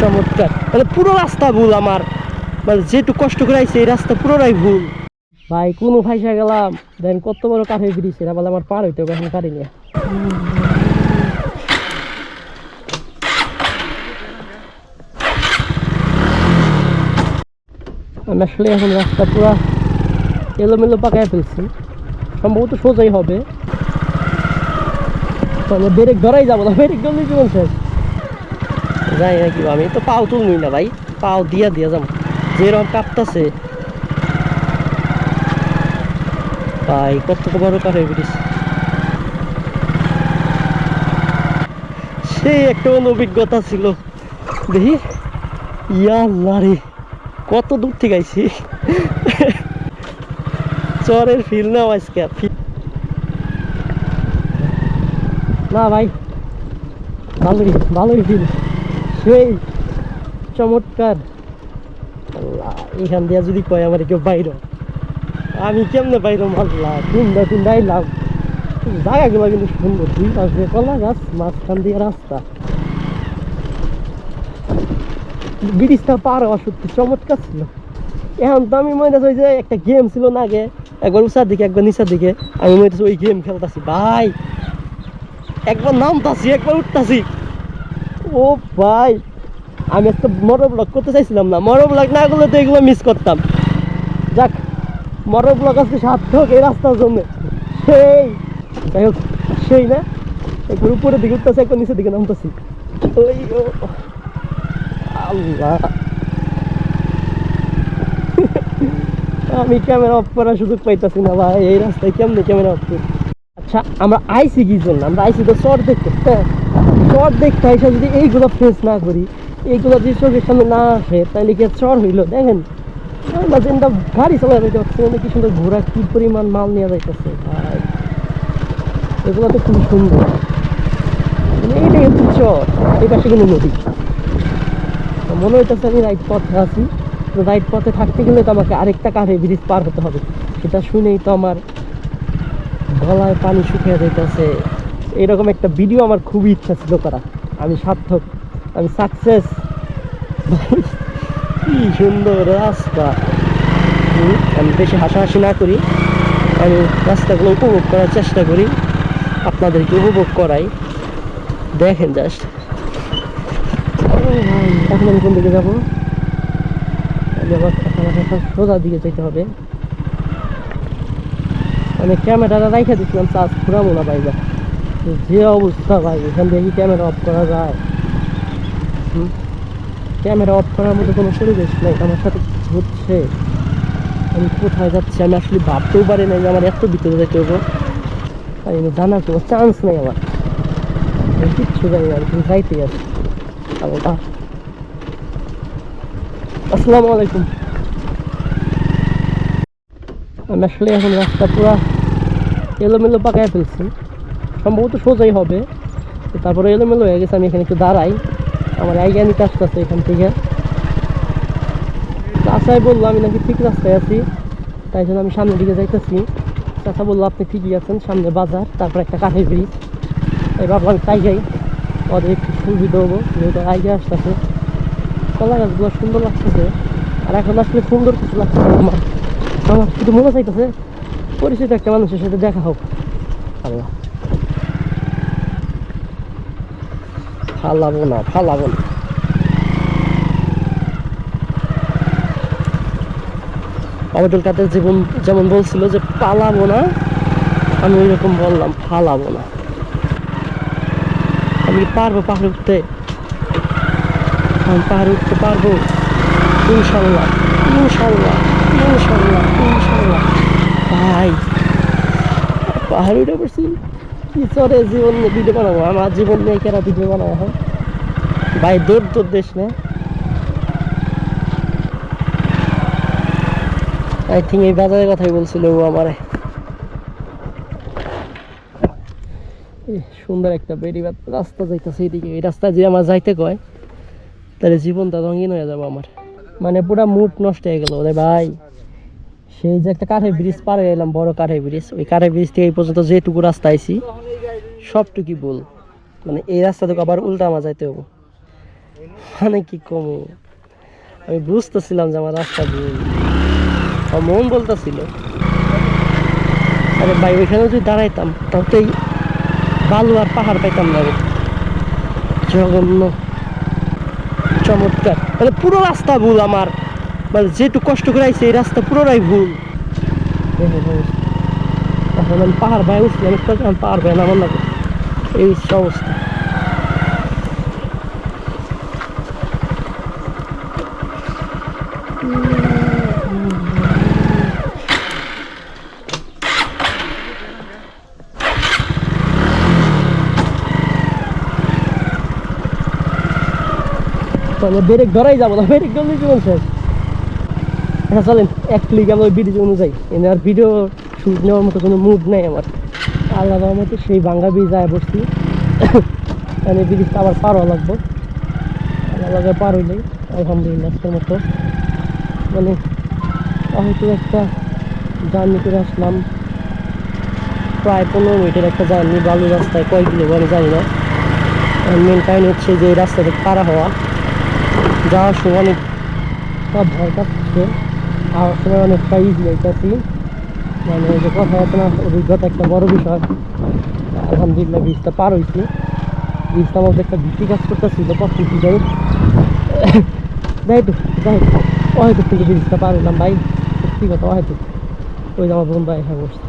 চমৎকার। মানে পুরো রাস্তা ভুল আমার। মানে যেটু কষ্ট করে আইছে, এই রাস্তা পুরোটাই ভুল। ভাই, কোনো ফাইসা গেলাম। দেন কত বড় কাঠে বিড়িছে না বলে আমার পার হইতে হবে, এখন কারি নিয়ে আমি আসলে এখন রাস্তা পুরা এলোমেলো পাকায় ফেলছি। সম্ভবত সোজাই হবে। তাহলে ব্রেক ধরাই যাব না, ব্রেক ধরলেই জীবন শেষ। যাই না কি আমি তো পাও তুলবই না ভাই, পাও দিয়া দিয়া যাব যেরকম কাঁপতাছে। ভাই, কত বড় কাঠের সেই একটা অভিজ্ঞতা ছিল। দেখি। ইয়াল্লা রে, কত দূর থেকে আইছি। চরের ফিল নাও আজকে না ভাই, ভালোই ভালোই ফিল সেই চমৎকার। এখান দিয়ে যদি কয় আমার কেউ বাইর, আমি কেমনে বাইর আল্লাহ টুন্দা টুন্দা আইলাম জায়গাগুলো কিন্তু সুন্দর। দুই পাশে কলা গাছ, মাঝখান দিয়ে রাস্তা। ব্রিজটা পার হওয়া সত্যি চমৎকার ছিল। এখন তো আমি মনে হয় যে একটা গেম ছিল না আগে। একবার উঁচার দিকে, একবার নিচার দিকে। আমি মনে ওই গেম খেলতেছি। ভাই, একবার নামতাছি, একবার উঠতাছি। ও ভাই, আমি একটা মরো ব্লগ করতে চাইছিলাম না। মরো ব্লগ না করলে তো এগুলো মিস করতাম। যাক মরো ব্লগ আজকে সার্থক এই রাস্তার জন্য। সেই, যাই হোক, সেই না? একবার উপরের দিকে উঠতেছি, একবার নিচের দিকে নামতেছি। ওই ও আল্লাহ। আমি ক্যামেরা অফ করার সুযোগ পাইতাছি না ভাই, এই রাস্তায় কেমনে ক্যামেরা অফ করি? আচ্ছা আমরা আইসি কি জন্য? আমরা আইসি তো শর্ট দেখতে হ্যাঁ? শর্ট দেখতে আইসা যদি এইগুলো ফেস না করি, এইগুলো যদি চোখের সামনে না আসে তাহলে কি চর হইল? দেখেন যেটা গাড়ি চালা যাইতে পারছি কি সুন্দর ঘোরা কি পরিমাণ মাল নিয়ে যাইতেছে, ভাই। এগুলো তো খুবই সুন্দর। মানে এইটাই হচ্ছে চর, এই পাশে কিন্তু নদী। মনে হইতেছে আমি রাইট পথে আছি রাইট পথে থাকতে গেলে তো আমাকে আরেকটা কারে ব্রিজ পার হতে হবে। সেটা শুনেই তো আমার গলায় পানি শুকিয়ে যাইতেছে। এরকম একটা ভিডিও আমার খুবই ইচ্ছা ছিল করা আমি সার্থক, আমি সাকসেস কি সুন্দর রাস্তা। আমি বেশি হাসাহাসি না করি। আমি রাস্তাগুলো উপভোগ করার চেষ্টা করি। আপনাদেরকে উপভোগ করাই। দেখেন জাস্ট এখন আমি কোন দিকে যাব? এখন সোজা দিকে যেতে হবে। আমি ক্যামেরাটা রাইখে দিচ্ছিলাম চার্জ ঘুরাবো না বাইরে যে অবস্থা ভাই, এখান থেকে ক্যামেরা অফ করা যায়? ক্যামেরা অফ করার মতো কোনো পরিবেশ নেই, আমার সাথে কি হচ্ছে? আমি কোথায় যাচ্ছি? আমি আসলে ভাবতেও পারি না যে আমার এত ভিতরে যেতে হবে আর আমি জানার কোনো চান্স নেই আমার। আমি কিচ্ছু না, আমি শুধু যাইতেই আছি আল্লাহ। আসসালামু আলাইকুম। আমি আসলে এখন রাস্তা পুরা এলোমেলো পাকায় ফেলছি। সম্ভবত সোজাই হবে। তারপরে এলোমেলো হয়ে গেছে, আমি এখানে একটু দাঁড়াই। আমার আইগা নিতে আসতেছে এখান থেকে। চাষাই বলল, আমি নাকি ঠিক রাস্তায় আছি, তাই জন্য আমি সামনের দিকে যাইতেছি। চাষা বলল, আপনি ঠিকই আছেন, সামনে বাজার, তারপর একটা কাঠের ব্রিজ এই ভাবলাম তাই যাই ওদের একটু সুবিধা হব, যেহেতু আইগা আসতেছে। কলা গাছগুলো সুন্দর লাগতেছে, আর এখন আসলে সুন্দর কিছু লাগতেছে আমার। আমার শুধু মনে চাইতেছে, পরিচিত একটা মানুষের সাথে দেখা হোক। আল্লাহ। ফালাবো না ফালাবো না। আবেদুল কাদের জীবন যেমন বলছিল যে পালাবো না, আমি ওই রকম বললাম, ফালাবো না। আমি পারব পাহাড়ে উঠতে? আমি পাহাড়ে উঠতে পারব? ইনশাল্লাহ ইনশাল্লাহ ইনশাল্লাহ ইনশাল্লাহ। ভাই, পাহাড়ে উঠে পড়ছি। চরে জীবন নিয়ে ভিডিও বানাবো, আমার জীবন নিয়ে কেরা ভিডিও বানাবো এখন ভাই, দূর দূর দেশ না। আই থিঙ্ক এই বাজারের কথাই বলছিল ও আমারে। সুন্দর একটা বেরিবাদ রাস্তা যাইতেছে এইদিকে। এই রাস্তা যে আমার যাইতে কয়, তাহলে জীবনটা রঙিন হয়ে যাব আমার। মানে পুরা মুড নষ্ট হয়ে গেল রে ভাই। সেই যে একটা কাঠের ব্রিজ পার হয়ে গেলাম বড় কাঠের ব্রিজ ওই কাঠের ব্রিজ থেকে এই পর্যন্ত যেটুকু রাস্তা আইছি সবটুকুই বল মানে এই রাস্তা থেকে আবার উল্টা আমার যাইতে হব। মানে কি কম? আমি বুঝতেছিলাম যে আমার রাস্তা ভুল। মন বলতেছিল। আরে ভাই, ওইখানে যদি দাঁড়াইতাম, তাও তো এই বালু আর পাহাড় পাইতাম না জঘন্য। চমৎকার। মানে পুরো রাস্তা ভুল আমার। মানে যেটু কষ্ট করে এই রাস্তা পুরোটাই ভুল। পাহাড় ভাই উঠলাম পাহাড় ভাই নামার লাগে এই অবস্থা মানে ব্রেক ধরাই যাব না, ব্রেক ধরলে জীবন শেষ হ্যাঁ চলেন, এক ক্লিক আমার ভিডিও অনুযায়ী এনে আর ভিডিও শুট নেওয়ার মতো কোনো মুড নেই আমার। আল্লাহ রহমতে সেই বাঙ্গা ব্রিজ যায় বসছি। মানে ব্রিজটা আবার পার হওয়া লাগবো। আল্লাহ পার হইলেই আলহামদুলিল্লাহ, আজকের মতো। মানে হয়তো একটা জার্নি করে আসলাম। প্রায় পনেরো মিনিটের একটা জার্নি, বালু রাস্তায় কয় কিলো আমি জানি না। মেন কারণ হচ্ছে যে এই রাস্তাতে পারা হওয়া। যাওয়ার সময় অনেক ভয় কাটছে আর সময় অনেকটা ইজি যাইতেছি মানে যে কথা আপনার অভিজ্ঞতা একটা বড় বিষয়। আলহামদুলিল্লাহ বীজটা পার হয়েছি। বীজটার মধ্যে একটা ভিত্তি কাজ করতেছিল কখন কি যাই যাই তো যাই অহেতুক থেকে বীজটা পার হইলাম ভাই। সত্যি কথা, অহেতুক। ওই যে আমার ভাই হ্যাঁ বসছে।